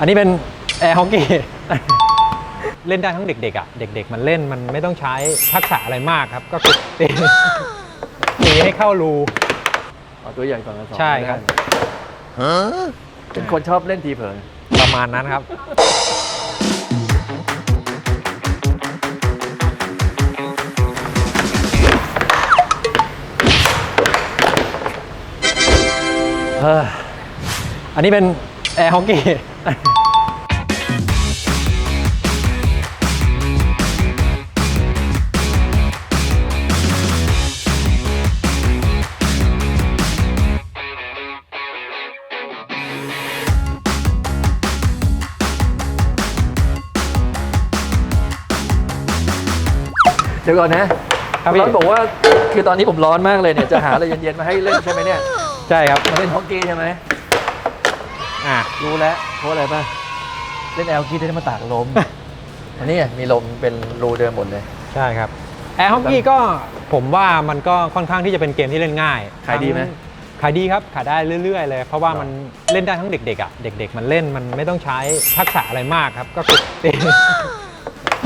อันนี้เป็นแอร์ฮอกกี้เล่นได้ทั้งเด็กๆอะเด็ก ๆ มันเล่นมันไม่ต้องใช้ทักษะอะไรมากครับ ก็คือตีตีให้เข้ารูเอาตัวใหญ่ก่อนนะสองใช่ครับได้เป็นคนชอบเล่นทีเผลอประมาณนั้นครับเฮ้ยอันนี้เป็น แอร์ฮอกกี้เดี๋ยวก่อนนะครับพี่ร้อนบอกว่าคือตอนนี้ผมร้อนมากเลยเนี่ยจะหาอะไรเย็นๆมาให้เล่นใช่ไหมเนี่ย ใช่ครับ มาเล่นฮอกกี้ใช่ไหม อ่ารู้แล้วเพราะอะไรป่ะ เล่นแอลกี้ได้มาตากลม อันนี้มีลมเป็นรูเดิมหมดเลย ใช่ครับแอร์ฮอกกี้ก็ผมว่ามันก็ค่อนข้างที่จะเป็นเกมที่เล่นง่ายขายดีไหมทั้งขายดีครับขายได้เรื่อยๆ เลย เพราะว่าหรอมันเล่นได้ทั้งเด็กๆอะเด็ก ๆ มันเล่นมันไม่ต้องใช้ทักษะอะไรมากครับก็คือตี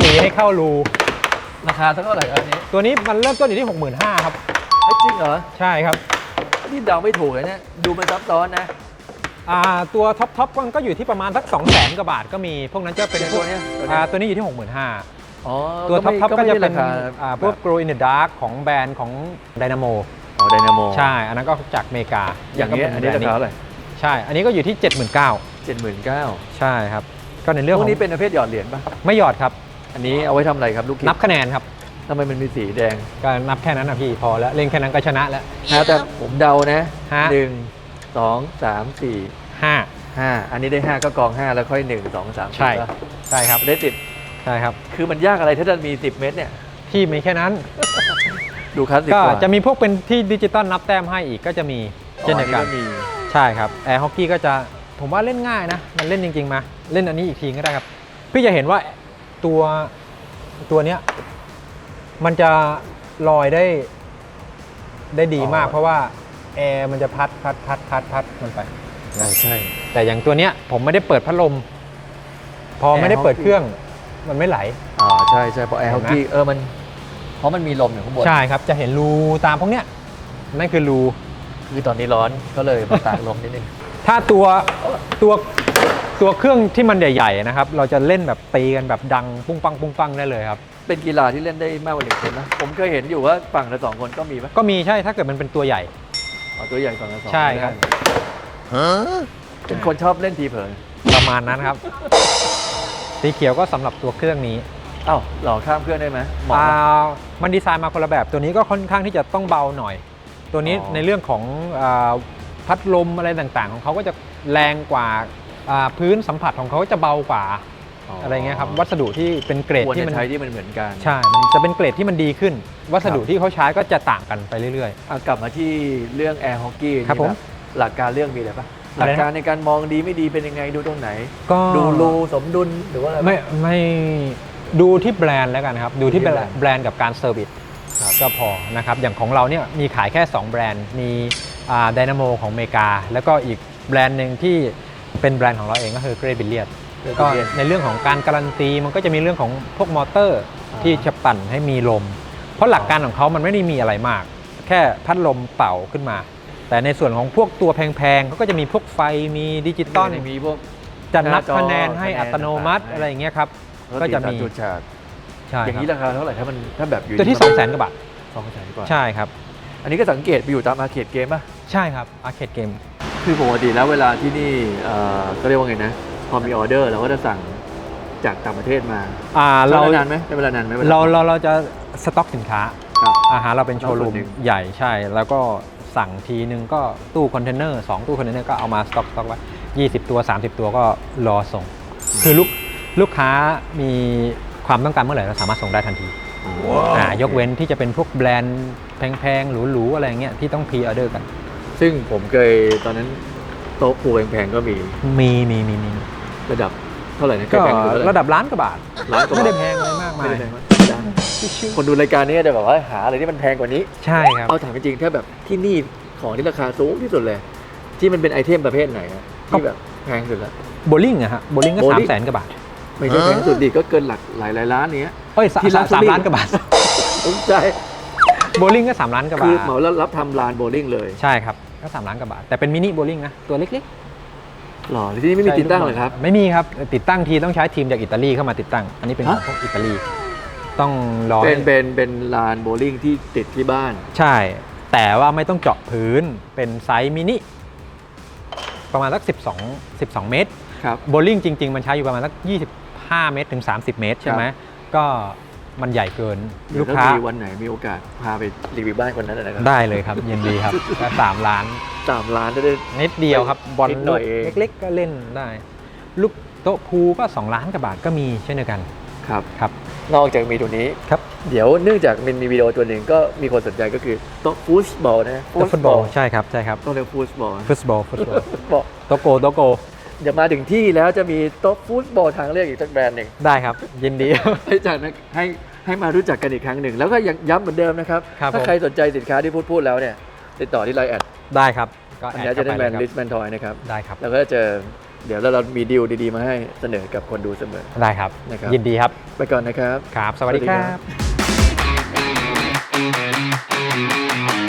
ตีให้เข้ารูราคาเท่าไหร่ครับอันนี้ ตัวนี้มันเริ่มต้นอยู่ที่ 65,000ครับเอ้ยจริงเหรอ ใช่ครับ นี่เดาไม่ถูกเลยเนี่ยดูมันซับซ้อนนะ อ่าตัวท็อปท็อปก็อยู่ที่ประมาณสัก2 0 0 0 0 0กว่าบาทก็มี พวกนั้นจะเป็นพตัวกเนี้ยตัวอ่าเนี้ยตัวนี้อยู่ที่ 65,000อ๋อตัวท็อปท็อปก็จะเป็นไม่ได้ราคาอ่าพวก Grow in the Dark ของแบรนด์ของ Dynamo อ๋อไดนาโมใช่ อันนั้นก็จากอเมริกาอย่างเงี้ยก็อันเป็นี้แบราด์คาเท่าไหร่ใช่ อันนี้ก็อยู่ที่ 79,000เจ็ดหมื่นเก้าใช่ครับก็ในเรื่องพขวอกงนี้เป็นประเภทหยอดเหรียญป่ะไม่หยอดครับ อันนี้เอาไว้ทำอะไรครับลูกคิดนับคะแนนครับทำไมมันมีสีแดงก็นับแค่นั้นนะพี่พอแล้วเล่นแค่นั้นก็ชนะแล้วฮะแต่ผมเดานะฮะหนึ่ง สองสามสี่5ห้าอันนี้ได้ห้าก็กองห้าแล้วค่อยหนึ่งสองสามใช่สี่ป่ะใช่ครับได้ติดใช่ครับ คือมันยากอะไรถ้าจะมี10เมตรเนี่ยพี่มีแค่นั้น ดูคลาสสิกก็กว่าจะมีพวกเป็นที่ดิจิตอลนับแต้มให้อีกก็จะมีเช่นเดียวกันอ๋อมีใช่ครับแอร์ฮอกกี้ก็จะผมว่าเล่นง่ายนะ มันเล่นจริง ๆ มา เล่นอันนี้อีกทีก็ได้ครับ พี่จะเห็นว่าตัวตัวเนี้ยมันจะลอยได้ได้ดีมากเพราะว่า แอร์มันจะพัดพัดพัดพัดพัดมันไปใช่ใช่ แต่อย่างตัวเนี้ยผมไม่ได้เปิดพัดลม พอแอร์ไม่ได้เปิดฮอกกี้เครื่อง มันไม่ไหลอ๋อใช่ใช่เพราะแอร์เห็ฮอนกไหม กี้เออมัน เพราะมันมีลมอยู่ข้างบน ใช่ครับ จะเห็นรูตามพวกเนี้ยนั่นคือรู คือตอนนี้ร้อนก็เลยมาตากลมนิดนึง ถ้าตัวตัวตัวเครื่องที่มันใหญ่ๆนะครับ เราจะเล่นแบบตีกันแบบดังปุ้งปังปุ้งปังได้เลยครับ เป็นกีฬาที่เล่นได้มากกว่าหนึ่งคนนะ ผมเคยเห็นอยู่ว่าฝั่งละสองคนก็มีปะก็มีใช่ถ้าเกิดมันเป็นตัวใหญ่ เอาตัวใหญ่ฝั่งละสองใช่ครับได้เป็นคนชอบเล่นทีเผลอประมาณนั้นครับ สีเขียวก็สำหรับตัวเครื่องนี้เอ้าหล่อข้ามเครื่องได้ไหมเหมาะอ่ไหมามันดีไซน์มาคนละแบบ ตัวนี้ก็ค่อนข้างที่จะต้องเบาหน่อย ตัวนี้อ๋อ ในเรื่องของอาพัดลมอะไรต่างๆ ของเขาก็จะแรงกว่าอ่าพื้นสัมผัสของเขาก็จะเบากว่า อะไรเงี้ยครับวัสดุที่เป็นเกรดควรที่จะมันใช้ที่มันเหมือนกัน ใช่มันจะเป็นเกรดที่มันดีขึ้น วัสดุครับ ที่เขาใช้ก็จะต่างกันไปเรื่อยเอากลับมาที่เรื่องแอร์ฮอกกี้ครับผมหลักการเรื่องมีอะไรปะหอะไรลันะกการในการมองดีไม่ดีเป็นยังไงดูตรงไหน ๆ ก็ดูรูสมดุลหรือว่าอะไรปะ ไม่ไม่ดูที่แบรนด์แล้วกันครับ ดูที่ดูที่แบรนด์แบรนด์กับการเซอร์วิสครับก็พอนะครับอย่างของเราเนี่ยมีขายแค่ 2 แบรนด์ มีไดนาโมของอเมริกา แล้วก็อีกแบรนด์หนึ่งที่เป็นแบรนด์ของเราเองก็คือเกรบิเลีย Gray ก็ Brilliant ในเรื่องของการการันตีมันก็จะมีเรื่องของพวกมอเตอร์อ่าที่จะปั่นให้มีลม เพราะหลักการของเขามันไม่ได้มีอะไรมาก แค่พัดลมเป่าขึ้นมา แต่ในส่วนของพวกตัวแพงๆเขาก็จะมีพวกไฟมีดิจิตอลมีพวกจะนับหน้าจอคะแนนให้คะแนนอัตโนมัติต่างๆอะไรอย่างเงี้ยครับรถก็จะติดตามีจุดฉากใช่อย่างนี้ครับราคาเท่าไหร่ถ้ามันถ้าแบบอยู่ตัวที่ 2 0 0 0 0 0กว่าบาทสองแสนกว่าใช่ครับ อันนี้ก็สังเกตไปอยู่ตามอาร์เคดเกมป่ะใช่ครับอาร์เคดเกมคือปกติแล้วเวลาที่นี่เอ่อก็เรียกว่าไงนะ พอมีออเดอร์เราก็จะสั่งจากต่างประเทศมาอ่าเราเรานานไหมใช้เวลานานไหมวล เราเราเราจะสต็อกสินค้าครับอาหารเราเป็นโชว์รูเราส่วมนหนึ่งใหญ่ใช่ แล้วก็สั่งทีนึงก็ตู้คอนเทนเนอร์สองตู้คอนเทนเนอร์ก็เอามาสต็อกสต็อกไว้20 ตัว 30 ตัวก็รอส่ง คือลูกลูกค้ามีความต้องการเมื่อไหร่เราสามารถส่งได้ทันทีอ่ายกเว้นที่จะเป็นพวกแบรนด์แพงๆหรูๆอะไรเงี้ยที่ต้องพรีออเดอร์กัน ซึ่งผมเคยตอนนั้นโต๊ะปูแพงๆก็มี มีมีมีมี ระดับเท่าไหร่นะก็แพงๆคือเท่าไหระดับล้านกว่าบาทล้านกว่าไม่ได้บาทแพงอะไรมากไม่มายได้แพงมากคนดูรายการนี้จะแบบว่าหาอะไรที่มันแพงกว่านี้ใช่ครับ เอาถามจริงๆถ้าแบบที่นี่ของที่ราคาสูงที่สุดเลย ที่มันเป็นไอเทมประเภทไหนอะที่แบบแพงสุดแล้วโบลิ่งอะฮะโบลิ่งก็ bowling สามแสนกว่าบาทไม่ใช่แพงสุดดิก็เกินหลักหลายหลายล้านเนี้ย เอ้ยสามที่ร้านสาม Bowling ล้านกว่าบาทสนใจโบลิ่งก็สามล้านกว่าบาคือทเหมาแล้วรับทำลานโบลิ่งเลย ใช่ครับก็สามล้านกว่าบาทแต่เป็นมินิโบลิ่งนะตัวเล็ก หรอที่นี่ๆไม่มีใช่ติดตั้งเลยครับ ไม่มีครับติดตั้งทีต้องใช้ทีมจากอิตาลีเข้ามาติดตั้ง อันนี้เป็นขฮะองพวกอิตาลี ต้องรอเป็นให้เป็นเป็นลานโบลิ่งที่ติดที่บ้าน ใช่ แต่ว่าไม่ต้องเจาะพื้นเป็นไซส์มินิประมาณสัก 12 12 เมตรครับโบลิ่งจริง ๆ มันใช้อยู่ประมาณสัก25 เมตรถึง 30 เมตรใช่ไหมก็ มันใหญ่เกินเดี๋ยลูวกถ้าค้ามีวันไหนมีโอกาสพาไปรีวิวบ้านคนนั้นหนะครับได้เลยครับ ยินดีครับก็สามล้าน สามล้านจะได้ นิดเดียวครับบอลนิดหน่อยเอง เล็กๆก็เล่นได้ ลูกโต๊ะพูลก็ 2 ล้านกว่าบาทก็มีเช่นเดียวกันครับ ครับนอกจากมีตัวนี้ ครับเดี๋ยวเนื่องจากมันมีวิดีโอตัวหนึ่งก็มีคนสนใจก็คือโต๊ะฟุตบอลนะโต๊ะฟุตบอลใช่ครับใช่ครับต้องเรียกฟุตบอลฟุตบอลฟุตบอลฟุตบอลโต๊ะโกโต๊ะโก เดี๋ยวมาถึงที่แล้วจะมีโต๊ะฟุตบอลทางเลือกอีกสักแบรนด์หนึ่งได้ครับ ยินดี ให้จากนั้ให้ให้มารู้จักกันอีกครั้งหนึ่ง แล้วก็ยังย้ำเหมือนเดิมนะครับรบถ้าใครสนใจสินค้าที่พูดพูดแล้วเนี่ยติดต่อที่ไลน์แอดได้ครับ ก็อันแอนี้ดจน้าได้แบรนด์ลิรับสแมนทอยนะครับ ได้ครับ แล้วก็เจอเดี๋ยวเรามีดีลดีๆ มาให้เสนอกับคนดูเสมอ ได้ครับ นะครับ ยินดีครับ ไปก่อนนะครับ ครับ สวัสดีครัสวัสดีครับ